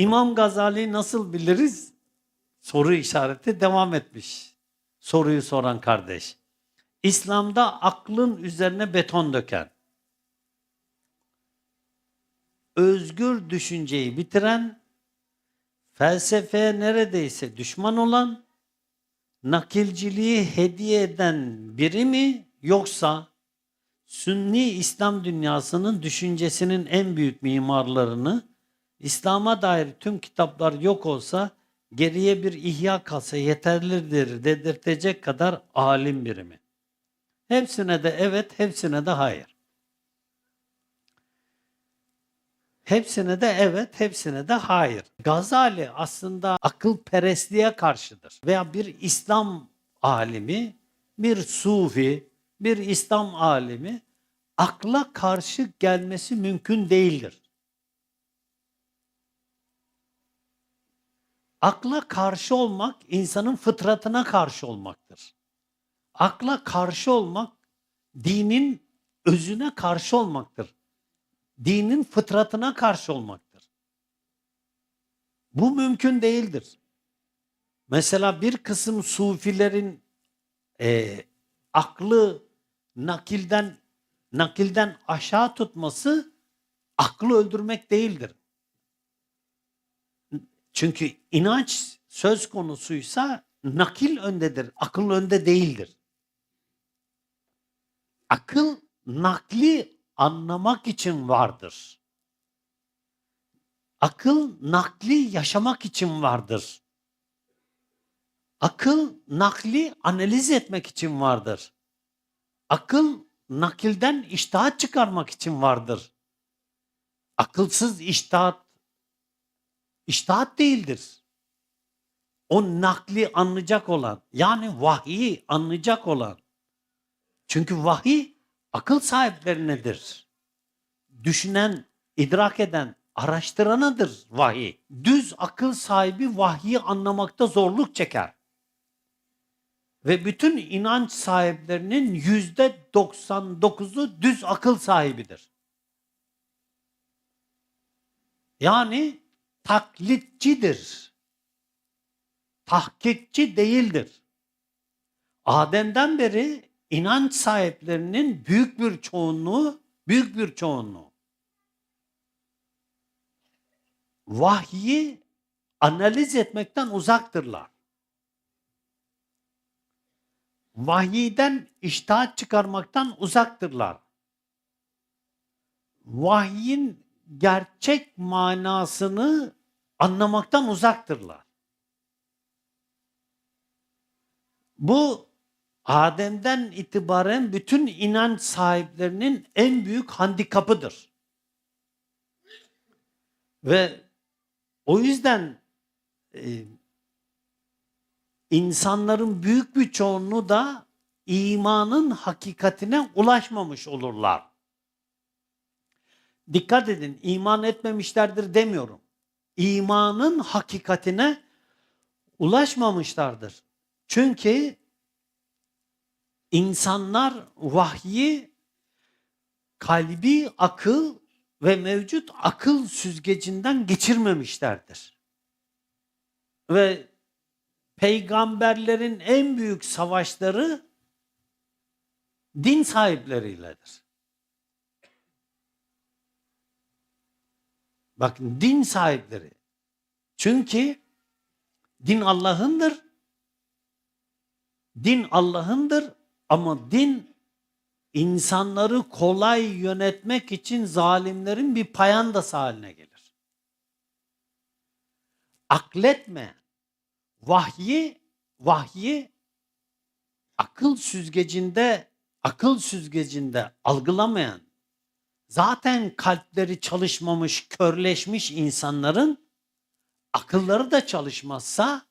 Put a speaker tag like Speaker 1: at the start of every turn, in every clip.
Speaker 1: İmam Gazali nasıl biliriz? Soru işareti devam etmiş. Soruyu soran kardeş. İslam'da aklın üzerine beton döken, özgür düşünceyi bitiren, felsefeye neredeyse düşman olan, nakilciliği hediye eden biri mi yoksa Sünni İslam dünyasının düşüncesinin en büyük mimarlarını İslam'a dair tüm kitaplar yok olsa geriye bir ihya kalsa yeterlidir dedirtecek kadar alim biri mi? Hepsine de evet, hepsine de hayır. Hepsine de evet, hepsine de hayır. Gazali aslında akıl perestliğe karşıdır. Veya bir İslam alimi, bir sufi, bir İslam alimi akla karşı gelmesi mümkün değildir. Akla karşı olmak insanın fıtratına karşı olmaktır. Akla karşı olmak dinin özüne karşı olmaktır. Dinin fıtratına karşı olmaktır. Bu mümkün değildir. Mesela bir kısım sufilerin e, aklı nakilden nakilden aşağı tutması aklı öldürmek değildir. Çünkü inanç söz konusuysa nakil öndedir, akıl önde değildir. Akıl nakli anlamak için vardır. Akıl nakli yaşamak için vardır. Akıl nakli analiz etmek için vardır. Akıl nakilden iştahat çıkarmak için vardır. Akılsız iştahat iştahat değildir. O nakli anlayacak olan yani vahyi anlayacak olan. Çünkü vahiy akıl sahiplerinedir. Düşünen, idrak eden, araştıranıdır vahiy. Düz akıl sahibi vahyi anlamakta zorluk çeker. Ve bütün inanç sahiplerinin yüzde 99'u düz akıl sahibidir. Yani taklitçidir. Tahkikçi değildir. Adem'den beri inanç sahiplerinin büyük bir çoğunluğu, büyük bir çoğunluğu vahyi analiz etmekten uzaktırlar. Vahiyden iştahat çıkarmaktan uzaktırlar. Vahyin gerçek manasını anlamaktan uzaktırlar. Bu Adem'den itibaren bütün inanç sahiplerinin en büyük handikapıdır. Ve o yüzden e, insanların büyük bir çoğunluğu da imanın hakikatine ulaşmamış olurlar. Dikkat edin, iman etmemişlerdir demiyorum. İmanın hakikatine ulaşmamışlardır. Çünkü insanlar vahyi kalbi akıl ve mevcut akıl süzgecinden geçirmemişlerdir. Ve peygamberlerin en büyük savaşları din sahipleriyledir. Bakın din sahipleri. Çünkü din Allah'ındır. Din Allah'ındır ama din insanları kolay yönetmek için zalimlerin bir payandası haline gelir. Akletme, vahyi, vahyi akıl süzgecinde, akıl süzgecinde algılamayan, zaten kalpleri çalışmamış, körleşmiş insanların akılları da çalışmazsa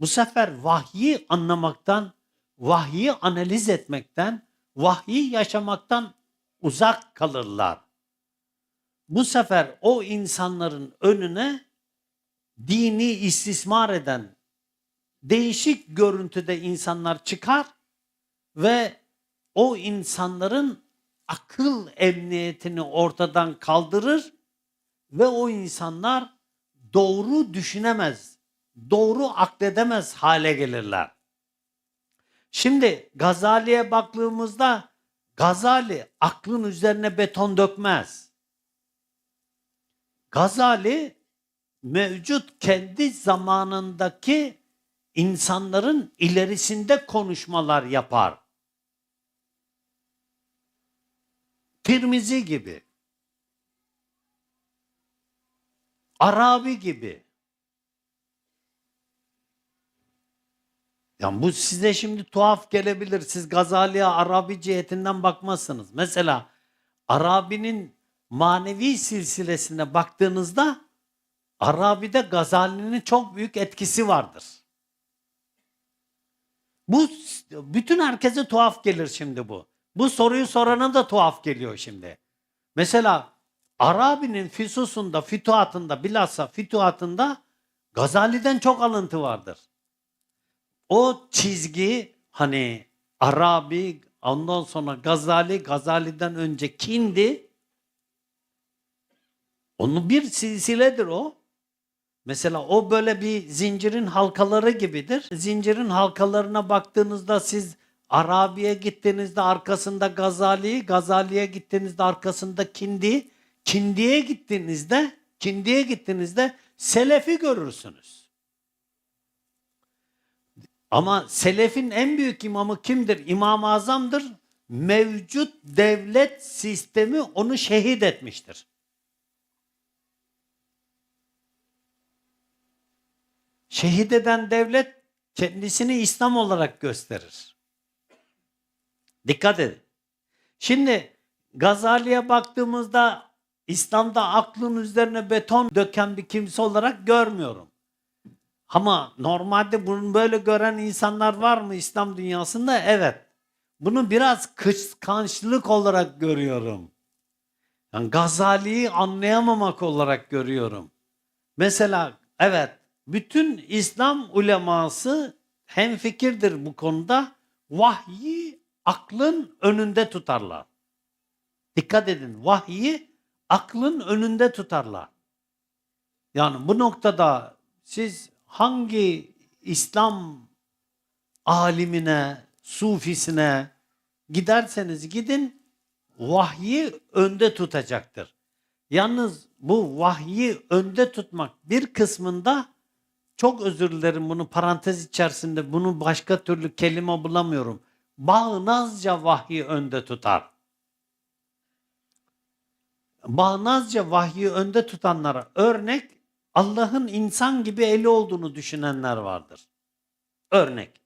Speaker 1: bu sefer vahyi anlamaktan, vahyi analiz etmekten, vahyi yaşamaktan uzak kalırlar. Bu sefer o insanların önüne dini istismar eden değişik görüntüde insanlar çıkar ve o insanların akıl emniyetini ortadan kaldırır ve o insanlar doğru düşünemez, doğru akledemez hale gelirler. Şimdi Gazali'ye baktığımızda Gazali aklın üzerine beton dökmez. Gazali mevcut kendi zamanındaki insanların ilerisinde konuşmalar yapar. Tirmizi gibi. Arabi gibi. Yani bu size şimdi tuhaf gelebilir. Siz Gazali'ye Arabi cihetinden bakmazsınız. Mesela Arabi'nin manevi silsilesine baktığınızda Arabi'de Gazali'nin çok büyük etkisi vardır. Bu bütün herkese tuhaf gelir şimdi bu. Bu soruyu sorana da tuhaf geliyor şimdi. Mesela Arabi'nin füsusunda, fütuhatında, bilhassa fütuhatında Gazali'den çok alıntı vardır. O çizgi hani Arabi, ondan sonra Gazali, Gazali'den önce Kindi. Onun bir silsiledir o. Mesela o böyle bir zincirin halkaları gibidir. Zincirin halkalarına baktığınızda siz Arabi'ye gittiğinizde arkasında Gazali, Gazali'ye gittiğinizde arkasında Kindi, Kindi'ye gittiğinizde, Kindi'ye gittiğinizde Selefi görürsünüz. Ama Selefin en büyük imamı kimdir? İmam-ı Azam'dır. Mevcut devlet sistemi onu şehit etmiştir. Şehit eden devlet kendisini İslam olarak gösterir. Dikkat edin. Şimdi Gazali'ye baktığımızda İslam'da aklın üzerine beton döken bir kimse olarak görmüyorum. Ama normalde bunu böyle gören insanlar var mı İslam dünyasında? Evet. Bunu biraz kıskançlık olarak görüyorum. Yani Gazali'yi anlayamamak olarak görüyorum. Mesela evet bütün İslam uleması hemfikirdir bu konuda. Vahyi aklın önünde tutarlar. Dikkat edin vahyi aklın önünde tutarlar. Yani bu noktada siz hangi İslam alimine, sufisine giderseniz gidin vahyi önde tutacaktır. Yalnız bu vahyi önde tutmak bir kısmında çok özür dilerim bunu parantez içerisinde bunu başka türlü kelime bulamıyorum. Bağnazca vahyi önde tutar. Bağnazca vahyi önde tutanlara örnek Allah'ın insan gibi eli olduğunu düşünenler vardır. Örnek.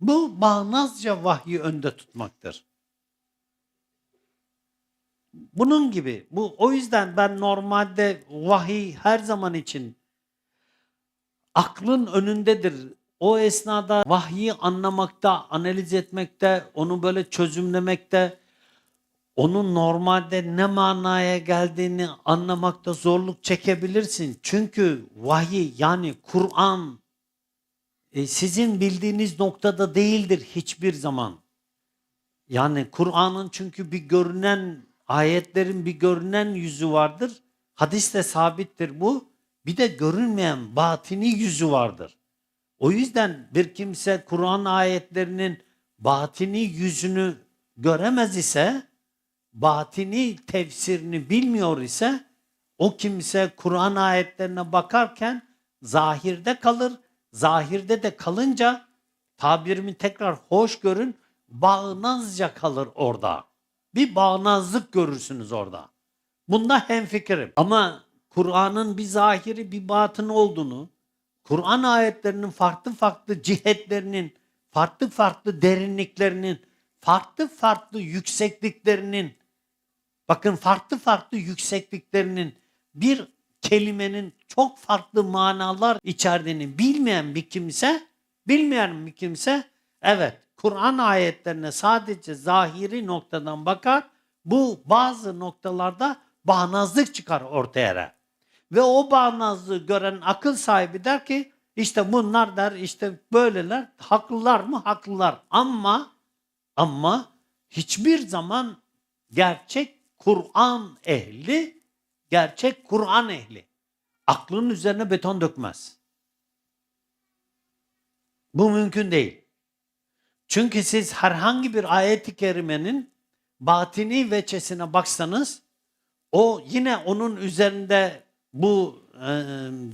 Speaker 1: Bu bağnazca vahyi önde tutmaktır. Bunun gibi. Bu o yüzden ben normalde vahiy her zaman için aklın önündedir. O esnada vahyi anlamakta, analiz etmekte, onu böyle çözümlemekte, onun normalde ne manaya geldiğini anlamakta zorluk çekebilirsin. Çünkü vahiy yani Kur'an e, sizin bildiğiniz noktada değildir hiçbir zaman. Yani Kur'an'ın çünkü bir görünen ayetlerin bir görünen yüzü vardır. Hadiste sabittir bu. Bir de görünmeyen batini yüzü vardır. O yüzden bir kimse Kur'an ayetlerinin batini yüzünü göremez ise, batini tefsirini bilmiyor ise, o kimse Kur'an ayetlerine bakarken zahirde kalır. Zahirde de kalınca tabirimi tekrar hoş görün, bağnazca kalır orada. Bir bağnazlık görürsünüz orada. Bunda hemfikirim. Ama Kur'an'ın bir zahiri bir batını olduğunu, Kur'an ayetlerinin farklı farklı cihetlerinin, farklı farklı derinliklerinin, farklı farklı yüksekliklerinin, bakın farklı farklı yüksekliklerinin bir kelimenin çok farklı manalar içerdiğini bilmeyen bir kimse, bilmeyen bir kimse, evet Kur'an ayetlerine sadece zahiri noktadan bakar, bu bazı noktalarda bağnazlık çıkar ortaya. Ve o bağnazlığı gören akıl sahibi der ki işte bunlar der işte böyleler haklılar mı haklılar ama ama hiçbir zaman gerçek Kur'an ehli gerçek Kur'an ehli. Aklının üzerine beton dökmez. Bu mümkün değil. Çünkü siz herhangi bir ayet-i kerimenin batini veçesine baksanız o yine onun üzerinde bu e,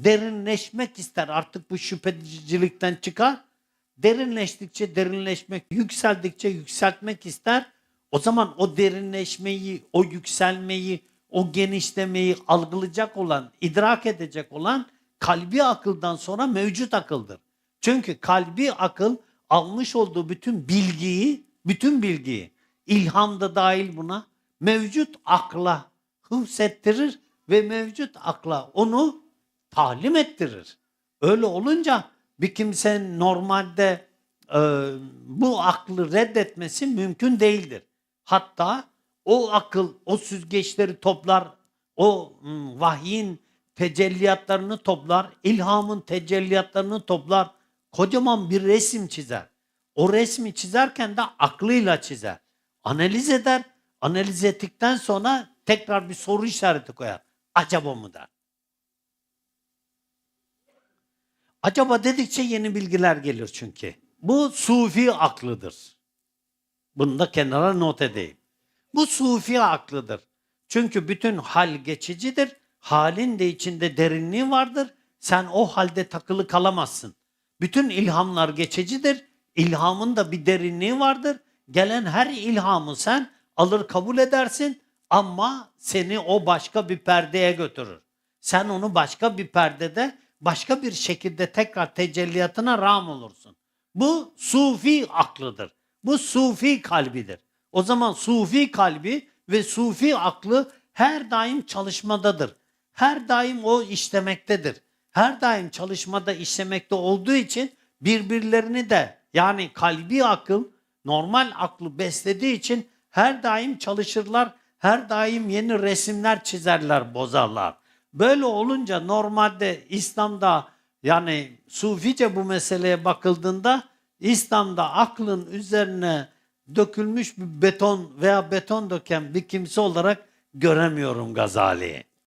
Speaker 1: derinleşmek ister. Artık bu şüphecilikten çıkar. Derinleştikçe derinleşmek, yükseldikçe yükseltmek ister. O zaman o derinleşmeyi, o yükselmeyi, o genişlemeyi algılayacak olan, idrak edecek olan kalbi akıldan sonra mevcut akıldır. Çünkü kalbi akıl almış olduğu bütün bilgiyi, bütün bilgiyi, ilham da dahil buna, mevcut akla hıfzettirir ve mevcut akla onu talim ettirir. Öyle olunca bir kimsenin normalde e, bu aklı reddetmesi mümkün değildir. Hatta o akıl, o süzgeçleri toplar, o vahyin tecelliyatlarını toplar, ilhamın tecelliyatlarını toplar, kocaman bir resim çizer. O resmi çizerken de aklıyla çizer. Analiz eder, analiz ettikten sonra tekrar bir soru işareti koyar. Acaba mı der. Acaba dedikçe yeni bilgiler gelir çünkü. Bu sufi aklıdır. Bunu da kenara not edeyim. Bu sufi aklıdır. Çünkü bütün hal geçicidir. Halin de içinde derinliği vardır. Sen o halde takılı kalamazsın. Bütün ilhamlar geçicidir. İlhamın da bir derinliği vardır. Gelen her ilhamı sen alır kabul edersin ama seni o başka bir perdeye götürür. Sen onu başka bir perdede başka bir şekilde tekrar tecelliyatına ram olursun. Bu sufi aklıdır. Bu sufi kalbidir. O zaman sufi kalbi ve sufi aklı her daim çalışmadadır. Her daim o işlemektedir. Her daim çalışmada işlemekte olduğu için birbirlerini de yani kalbi akıl normal aklı beslediği için her daim çalışırlar. Her daim yeni resimler çizerler, bozarlar. Böyle olunca normalde İslam'da yani Sufice bu meseleye bakıldığında İslam'da aklın üzerine dökülmüş bir beton veya beton döken bir kimse olarak göremiyorum Gazali'yi.